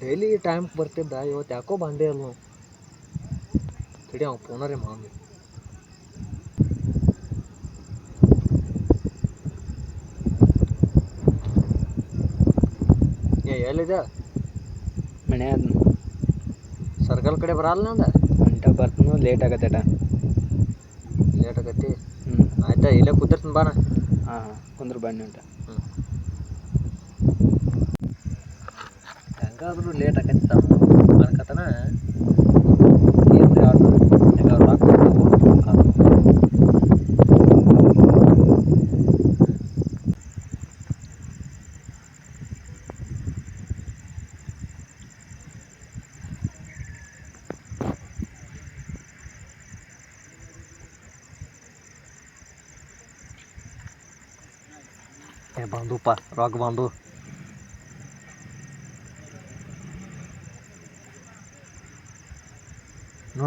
Daily time ಬರ್ತಿದ್ದ ಇವತ್ತು ಯಾಕೋ ಬಂದೇ ನಾವು ತಡಿ ಅವ ಫೋನರೇ ಮಾಮಿ ಏ ಎಲ್ಲಿದೆ ಮನೆ ಸರ್ಕಲ್ ಕಡೆ ಬರಲ್ಲ ನಂದ ಹೊಂಟ ಬರ್ತನು ಲೇಟ್ ಆಗತ್ತೇಟ. ಲೇಟ್ ಆಗತ್ತೆ? ಹ್ಞೂ ಆಯ್ತಾ ಇಲ್ಲೇ ಕೂತಿರ್ತೀನಿ ಬಾನ ಹಾಂ ಹಾಂ ಕುಂದ್ರ ಬನ್ನಿ ಉಂಟ ಹೆಂಗಾದ್ರೂ ಲೇಟ್ ಆಕೈತಿ ಅನ್ಕತನ. ಏನು ಯಾರು ಹೆಂಗ ರಾಕ್ ಏ ಬಂದುಪ್ಪ ರಾಕ್ ಬಂದು.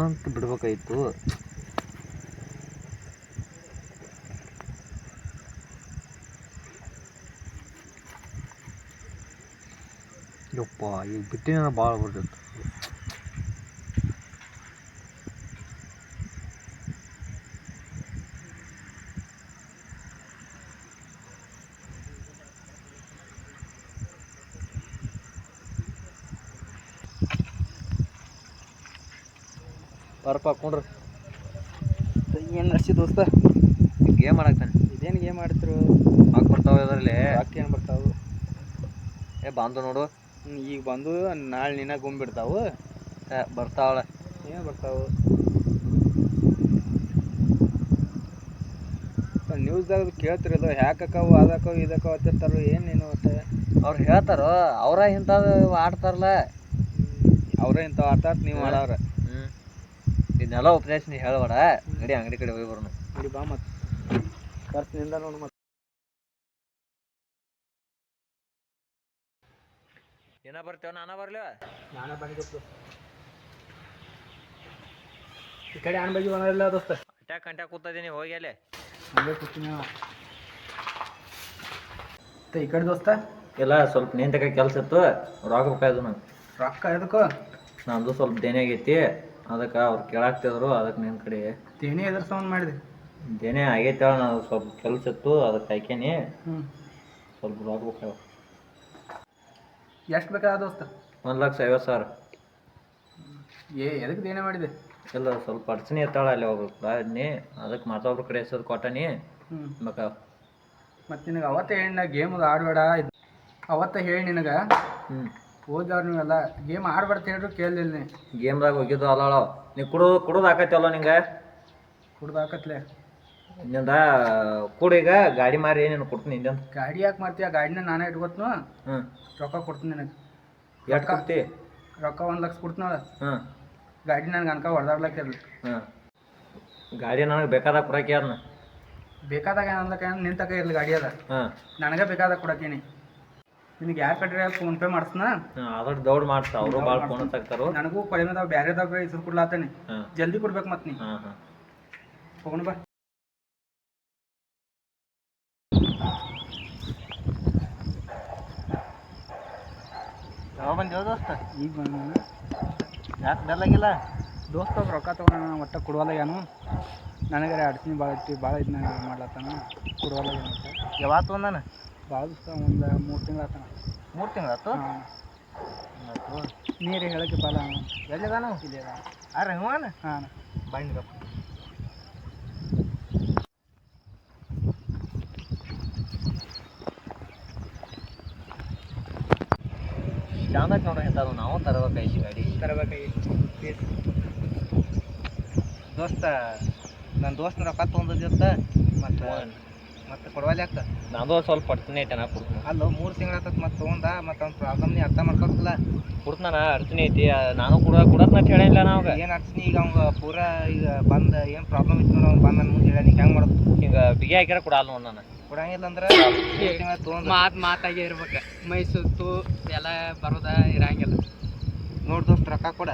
ಅಂತ ಬಿಡ್ಬೇಕಾಯ್ತು. ಯಪ್ಪ ಈಗ ಬಿಟ್ಟಿನ ಭಾಳ ಬರ್ತೈತೆ ಬರ್ಪ ಕುಂಡ್ರು. ಏನು ನಡ್ಸಿ ದೋಸ್ತ? ಗೇಮ್ ಆಡಾಕ್ತಾನೆ ಇದೇನು ಗೇಮ್ ಆಡ್ತಿರು ಹಾಕ್ ಬರ್ತಾವ ಅದರಲ್ಲಿ ಹಾಕಿ ಏನು ಬರ್ತಾವು? ಏ ಬಂದು ನೋಡು. ಈಗ ಬಂದು ನಾಳೆ ನಿನ್ನ ಗುಂಬಿಡ್ತಾವು ಏ ಬರ್ತಾವಳ. ಏನು ಬರ್ತಾವು? ನ್ಯೂಸ್ದಾಗ ಕೇಳ್ತಿರಲ್ಲ ಹ್ಯಾಕಕ್ಕವು ಅದಕ್ಕವು ಇದಕ್ಕವು ಹತ್ತಿರ್ತಾರೋ ಏನು ನೀನು ಒಟ್ಟು ಅವ್ರು ಹೇಳ್ತಾರೋ ಅವರ ಇಂಥದ್ದು ಆಡ್ತಾರಲ್ಲ ಅವ್ರ ಇಂಥವು ಆಡ್ತಾರೆ ನೀವು ಆಡವ್ರ. ಹ್ಞೂ ಇದನ್ನೆಲ್ಲ ಉಪದೇಶ ನೀ ಹೇಳ್ಬೇಡ. ನಡಿ ಅಂಗಡಿ ಕಡೆ ಹೋಗಿ ಬರೋಣ. ನಡಿ ಬಾ ಮತ್ತೆ. ಖರ್ಚಿನಿಂದ ನೋಡು ಮತ್ತೆ. ಏನ ಬರ್ತೇವ ನಾನ ಬರ್ಲಿ ನಾನೇ ಬಂದಿದ್ದು ಈ ಕಡೆ ಆನ್ ಬಗ್ಗೆ ಬಂದಿಲ್ಲ ದೋಸ್ತ. ಅಟ್ಯಾಕ್ ಕಂಟ್ಯಾಕ್ ಕೂತಿದ್ದೀನಿ ಹೋಗಿ ಅಲ್ಲಿ. ಹಂಗೆ ಕೂತೀನಿ ಈ ಕಡೆ ದೋಸ್ತ? ಎಲ್ಲ ಸ್ವಲ್ಪ ನಿಂತಕ ಕೆಲಸ ಇತ್ತು. ರೊಕ್ಕ ಬೇಕಾಯ್ತು ನಂಗೆ ರೊಕ್ಕ ಎದಕ್ಕೋ? ನಂದು ಸ್ವಲ್ಪ ದೇನೆ ಆಗೈತಿ ಅದಕ್ಕೆ ಅವ್ರು ಕೇಳಾಕ್ತಿದ್ರು ಅದಕ್ಕೆ ನಿನ್ನ ಕಡೆ. ತೇನಿ ಎದ್ರ ಸೌಂಡ್ ಮಾಡಿದೆ. ದೇನೆ ಆಗೈತೆ ನಾನು ಸ್ವಲ್ಪ ಕೆಲಸ ಇತ್ತು ಅದಕ್ಕೆ ಹಾಕೇನಿ ಹ್ಞೂ ಸ್ವಲ್ಪ ರೊಕ್ಕ ಎಷ್ಟು ಬೇಕಾದ ದೋಸ್ತ? ಒಂದು ಲಕ್ಷ ಐವತ್ತು ಸಾವಿರ. ಏ ಎದಕ್ಕೆ ದೇನೆ ಮಾಡಿದೆ? ಇಲ್ಲ ಸ್ವಲ್ಪ ಅಡ್ಚಣೆ ಇರ್ತಾಳ ಅಲ್ಲಿ ಹೋಗ್ಬೇಕು. ಬಾದ್ನಿ ಅದಕ್ಕೆ ಮತ್ತೊಬ್ರ ಕಡೆ ಹೆಸರು ಕೊಟ್ಟನಿ. ಹ್ಞೂ ಮತ್ತೆ ಮತ್ತು ನಿನಗೆ ಅವತ್ತೇ ಹೇಳಿ ನಾ ಗೇಮ್ ಆಡಬೇಡ ಅವತ್ತೇ ಹೇಳಿ ನಿನಗೆ. ಹ್ಞೂ ಓದವ್ರು ನೀವೆಲ್ಲ ಗೇಮ್ ಆಡ್ಬಾರ್ದು ಹೇಳ್ರು ಕೇಳಿಲ್ಲ ಕೇಳಲಿಲ್ಲ ನೀ. ಗೇಮ್ದಾಗ ಹೋಗಿದ್ದು ಅಲ್ಲ ನೀ ಕುಡಿದು ಕುಡಿದು ನಿಂಗೆ? ಕುಡ್ದು ಹಾಕತ್ಲೆ ಇನ್ನೊಂದ ಕುಡ ಈಗ ಗಾಡಿ ಮಾರಿ ನೀನು ಕೊಡ್ತೀನಿ ಹಿಂದೆ ಗಾಡಿ ಯಾಕೆ ಮಾಡ್ತೀಯ ಗಾಡಿನ ನಾನೇ ಇಟ್ಕೊತ್ನು. ಹ್ಞೂ ರೊಕ್ಕ ಕೊಡ್ತೀನಿ ನಿನಗೆ. ಎಷ್ಟು ಕೊಡ್ತಿ? ರೊಕ್ಕ ಒಂದು ಲಕ್ಷ ಕೊಡ್ತೀನಲ್ಲ ಹ್ಞೂ ಗಾಡಿ ನನಗೆ ಅನ್ಕ ಹೊಡೆದಾಡ್ಲಕ್ಕಿರಲಿ ಹ್ಞೂ ಗಾಡಿ ನನಗೆ ಬೇಕಾದಾಗ ಕೊಡಕ್ಕೆ ಅದನ್ನ ಬೇಕಾದಾಗ ಏನಂದಕ್ಕೆ ನಿಂತಕ ಇರಲಿ ಗಾಡಿ ಅದ. ಹಾಂ ನನಗೆ ಬೇಕಾದಾಗ ಕೊಡಕೇನಿ. ನಿನಗೆ ಯಾರು ಕಟ್ರಿ ಫೋನ್ ಪೇ ಮಾಡ್ಸ್ನ ಅದ್ರ ದೌಡ್ ಮಾಡ್ಸ ಅವರು ಭಾಳ ಫೋನ್ ತಗ್ತಾರೋ. ನನಗೂ ಕಡಿಮೆದಾವ್ ಬ್ಯಾರೆದಾಗ ಇಸ್ರು ಕೊಡ್ಲಾತೇನಿ ಜಲ್ದಿ ಕೊಡ್ಬೇಕು ಮತ್ತೆ ನೀ. ಫೋನ್ ಹಾಂ. ಹೋಗೋಣ ಬಾ. ಯಾವ ಬಂದೇವ ದೋಸ್ತ? ಈಗ ಬಂದ ಯಾಕೆ ಬೆಲ್ಲಾಗಿಲ್ಲ ದೋಸ್ತ ಅವ್ರು ರೊಕ್ಕ ತೊಗೊಂಡ ಒಟ್ಟ ಕೊಡುವಲ್ಲ ಏನು? ನನಗೆ ಅಡ್ತೀನಿ ಭಾಳ ಐತಿ ಭಾಳ ಇದನ್ನ ಮಾಡ್ಲತ್ತಾನ. ಕೊಡುವಲ್ಲ ಏನು ಯಾವತ್ತು ಒಂದಾನ ಭಾಳ ದಿವಸ ಒಂದು ಮೂರು ತಿಂಗಳು ಆತನ. ಮೂರು ತಿಂಗಳಾತು ಆಯ್ತು? ನೀರು ಹೇಳಕ್ಕೆ ಬಾಲ. ಎಲ್ಲಿದಾನ? ಇಲ್ಲಿ ಆ ರಂಗವಾನ ಹಾಂ. ಬಂದಿರಪ್ಪ ಚಂದ ನೋಡ ಇಂಥದ್ದು ನಾವು ತರಬೇಕಾಯ್ತು ಗಾಡಿ. ತರಬೇಕಾಗಿತ್ತು ದೋಸ್ತ ನನ್ನ ದೋಸ್ತನ ರೊಕ್ಕ ತೊಗೊಂಡಿದ್ದ ಮತ್ತು ಮತ್ತೆ ಕೊಡವಲ್ಲ ಯಾಕ? ನಾನು ಸ್ವಲ್ಪ ಪಡ್ತೀನಿ ಐತೆ ನಾ ಕೊಡ್ತೀನಿ. ಅಲ್ಲ ಮೂರು ತಿಂಗಳು ಆತತ್ ಮತ್ತೆ ತೊಗೊಂಡ ಮತ್ತೆ ಅವ್ನ ಪ್ರಾಬ್ಲಮ್ ನೀ ಅರ್ಥ ಮಾಡ್ಕೊತಿಲ್ಲ ಕೊಡ್ತಾನ ಅಡ್ತೀನಿ ಐತಿ. ನಾನು ಕೂಡ ಕೊಡೋದು ಅಂತ ಹೇಳಿಲ್ಲ ನಾವು ಏನು ಅಡ್ಸ್ನಿ ಈಗ ಅವಂಗ ಪೂರಾ ಈಗ ಬಂದ ಏನು ಪ್ರಾಬ್ಲಮ್ ಇತ್ತು ನೋಡಿ ಅವ್ನು ಬಂದು ನನ್ನ ಮುಂದೆ ಹೇಳಿ ಹೆಂಗೆ ಮಾಡೋದು? ಈಗ ಬಿಗಿ ಹಾಕ್ಯಾರ ಕೊಡಲ್ಲ ನೋಡಿ ನಾನು. ಕೊಡಂಗಿಲ್ಲ ಅಂದ್ರೆ ಮಾತ್ ಮಾತು ಮಾತಾಗೆ ಇರ್ಬೇಕು. ಮೈ ಸುತ್ತು ಎಲ್ಲ ಬರೋದ ಇರಂಗಿಲ್ಲ. ನೋಡಿ ದೋಸ್ತ ರೊಕ್ಕ ಕೊಡ.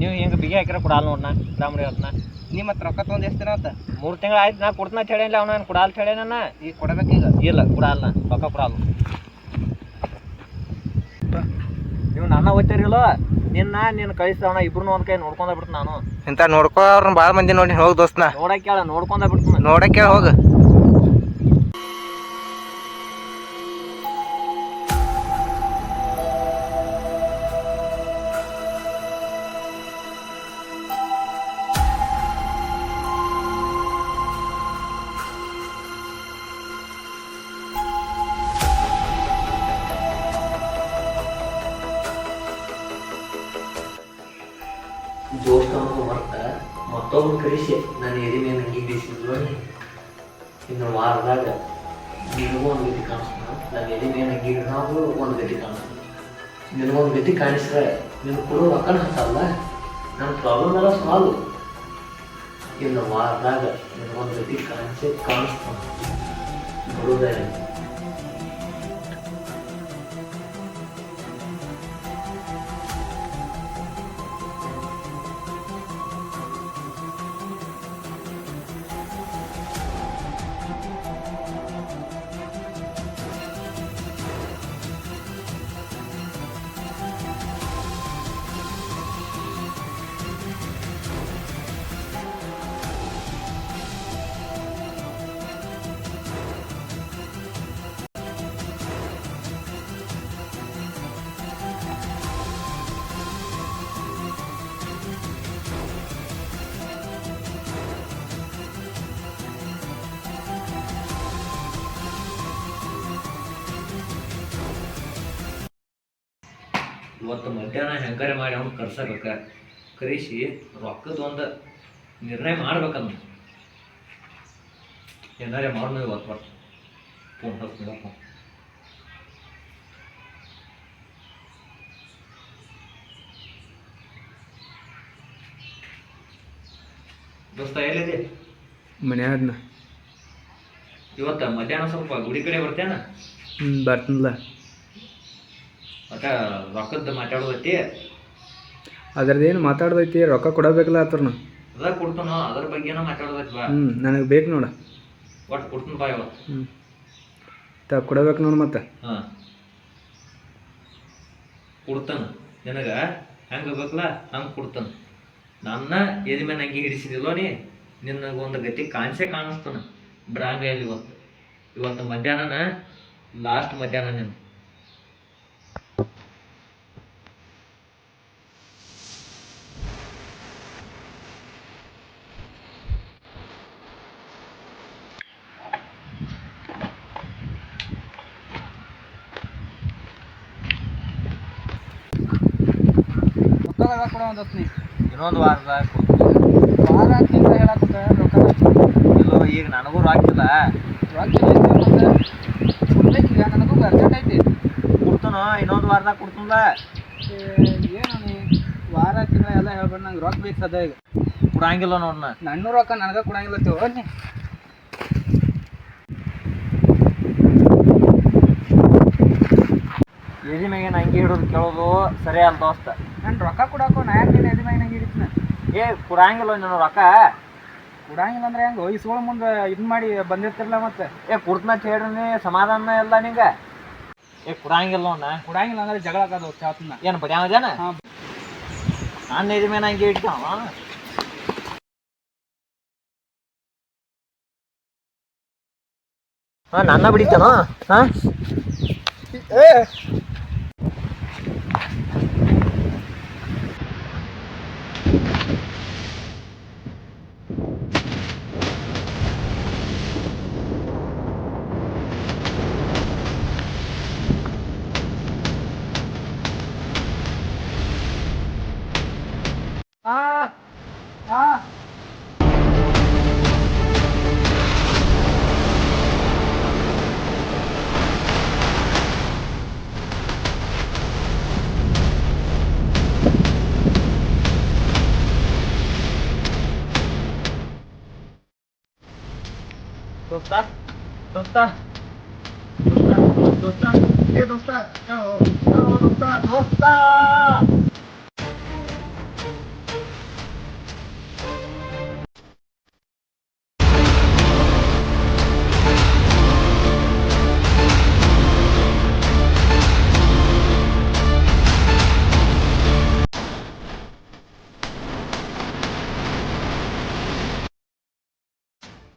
ನೀವು ಹಿಂಗೆ ಬಿಗಿ ಹಾಕಿರ ಕೊಡಲ್ಲ ನೋಡಿ ನಾ ರಾಮ್ರಿ ಅವ್ರನ್ನ. ನೀ ಮತ್ತೆ ರೊಕ್ಕ ತೊಗೊಂಡು ಎಷ್ಟು ದಿನ ಅಂತ ಮೂರು ತಿಂಗಳು ಆಯ್ತು ನಾ ಕೊಡ್ತಾ ಅಂತ ಹೇಳಿಲ್ಲ ಅವ್ನ. ಕೊಡಲ್ಲ ಅಂತ ಹೇಳಿ ನನ್ನ ಈಗ ಕೊಡಬೇಕೀಗ ಇಲ್ಲ ಕೊಡಲ್ಲ ನಾ ರೊಕ್ಕ ಕೊಡಲ್ಲ ನೀವು ನನ್ನ ಓದ್ತಿರಿಲ್ಲ ನಿನ್ನ ನಿನ್ನ ಕಳಿಸ್ತಾವಣ ಇಬ್ರು ಒಂದ್ ಕೈ ನೋಡ್ಕೊಂಡ ಬಿಡ್ತು ನಾನು. ಇಂಥ ಅವ್ರನ್ನ ಭಾಳ ಮಂದಿ ನೋಡಿ ಹೋಗಿ ದೋಸ್ತ ನೋಡಕ್ಕೆ ಕೇಳ ನೋಡ್ಕೊಂಡ ಬಿಡ್ತು ನೋಡಕ್ಕೆ ಹೋಗ. ಕರೆಸಿ ನಾನು ಎದೆ ಮೇಲೆ ನಂಗೆ ಬೀಸಿದ್ರು ಇನ್ನು ವಾರದಾಗ ನಿನಗೂ ಒಂದು ಗತಿ ಕಾಣಿಸ್ತಾನ ನಾನು ಎದೆ ಮೇಲೆ ನಂಗೆ ನಾವು ಒಂದು ಗತಿ ಕಾಣಿಸ್ತಾನೆ ನಿನಗೊಂದು ಗತಿ ಕಾಣಿಸ್ರೆ ನಿನ್ ಕೊಡೋ ರೊಕ್ಕನ ಹಾಕಲ್ಲ ನನ್ನ ಪ್ರಾಬ್ಲಮ್ ಎಲ್ಲ ಸಾಲ್ವ್ ಇನ್ನು ವಾರದಾಗ ನಿನಗೊಂದು ಗತಿ ಕಾಣಿಸಿ ಕಾಣಿಸ್ತಾನ ಬರೋದೇ ಇವತ್ತು ಮಧ್ಯಾಹ್ನ ಹೆಂಗಾರೆ ಮಾಡಿ ಅವ್ನು ಕರ್ಸಬೇಕ. ಕರೆಸಿ ರೊಕ್ಕದ ಒಂದು ನಿರ್ಣಯ ಮಾಡ್ಬೇಕಂತ ಏನಾರೇ ಮಾಡೋಣ ಇವತ್ತು ಒಟ್ಟು. ಫೋನ್ ಹಾಕ್ಬಿಡಪ್ಪ ದೋಸ್ತ ಎಲ್ಲಿದೆ? ಮನ್ಯಾಗ ಇವತ್ತು ಮಧ್ಯಾಹ್ನ ಸ್ವಲ್ಪ ಗುಡಿ ಕಡೆ ಬರ್ತೇನ? ಹ್ಞೂ ಬರ್ತೀನಿಲ್ಲ ಒಟ್ಟ ರೊಕ್ಕದ್ದು ಮಾತಾಡೋದೈತಿ ಅದ್ರದ್ದೇನು ಮಾತಾಡ್ದೈತಿ ರೊಕ್ಕ ಕೊಡಬೇಕಲ್ಲ ಆತರ್ನ ಅದ ಕೊಡ್ತಾನ ಅದ್ರ ಬಗ್ಗೆನ ಮಾತಾಡೋದೈತಿ ಬಾ. ಹ್ಞೂ ನನಗೆ ಬೇಕು ನೋಡ. ಒಟ್ಟು ಕೊಡ್ತೀನಿ ಬಾ ಇವತ್ತು ಹ್ಞೂ ತ ಕೊಡಬೇಕು ನೋಡು ಮತ್ತೆ. ಹಾಂ. ಕೊಡ್ತಾನ. ನಿನಗ ಹೆಂಗೆ ಬೇಕಲ್ಲ ಹಂಗೆ ಕೊಡ್ತಾನ. ನನ್ನ ಎದಿ ಮೇಲೆ ಹಂಗೆ ಹಿಡಿಸಿದಿಲ್ಲೋ ನೀ ನಿನಗೆ ಒಂದು ಗತಿ ಕಾಣಿಸೇ ಕಾಣಿಸ್ತಾನ. ಬ್ರಾಂಗ್ ಇವತ್ತು? ಇವತ್ತು ಮಧ್ಯಾಹ್ನ ಲಾಸ್ಟ್ ಮಧ್ಯಾಹ್ನ ನೀನು. ಕೊಡೋ ಒಂದು ನೀ ಇನ್ನೊಂದು ವಾರದಾಗ ವಾರ ತಿಂಗಳ ಹೇಳಕ್ಕೆ ರೊಕ್ಕ ಇಲ್ಲೋ ಈಗ ನನಗೂ ರಾಕಿಲ್ಲ. ರೊಕ್ಕ ಕೊಡ್ಬೇಕು ಈಗ ನನಗೂ ಅರ್ಜೆಂಟ್ ಐತಿ. ಕೊಡ್ತಾನೋ ಇನ್ನೊಂದು ವಾರದಾಗ ಕೊಡ್ತಂದ ಏನು ನೀ? ವಾರ ತಿಂಗಳ ಎಲ್ಲ ಹೇಳ್ಬೇಡ ನಂಗೆ ರೊಕ್ಕ ಬೇಕು ಸದ ಈಗ. ಕೊಡಂಗಿಲ್ಲ ನೋಡ್ನ ನನ್ನ ರೊಕ್ಕ ನನಗೆ ಕೊಡಂಗಿಲ್ಲ ತಗೋನಿ ಎದಿ ಮ್ಯಾಗೆ ಹಂಗೆ ಹಿಡಿದು ಕೇಳೋದು ಸರಿ ಅಲ್ಲ ದೋಸ್ತ. ನಾನು ರೊಕ್ಕ ಕೊಡಾಕೋ ನಾ ಯಾಕೆ ನೀನು ಎದಿ ಹಿಡಿತಿನ ಏ ಕೊಡಂಗಿಲ್ಲ ನನ್ನ ರೊಕ್ಕ. ಕುಡಾಂಗಿಲ್ಲ ಅಂದ್ರೆ ಹೆಂಗೆ? ವಯಸ್ಸುಗಳ ಮುಂದೆ ಇದು ಮಾಡಿ ಬಂದಿರ್ತಿರಲ್ಲ ಮತ್ತೆ. ಏ ಕುಡ್ತನ ಹೇಳ್ರಿ ಸಮಾಧಾನ ಎಲ್ಲ ನಿಂಗೆ. ಏ ಕುಡಾಂಗಿಲ್ಲ ಅಣ್ಣ ಕೊಡಂಗಿಲ್ಲ ಅಂದ್ರೆ ಜಗಳ ಆಗೋದು ಚಾತನ್ನ ಏನು ಬಡಿಯಾವ ಜನ ಹಾಂ. ನಾನು ಹಂಗೆ ಇಡ್ತಾವ ಹಾ ನನ್ನ ಬಿಡಿತಾನೋ? ಹಾ? ಹಾಂ どうした？どうした？どうした？どうした？どうした？どした？どした？どうした？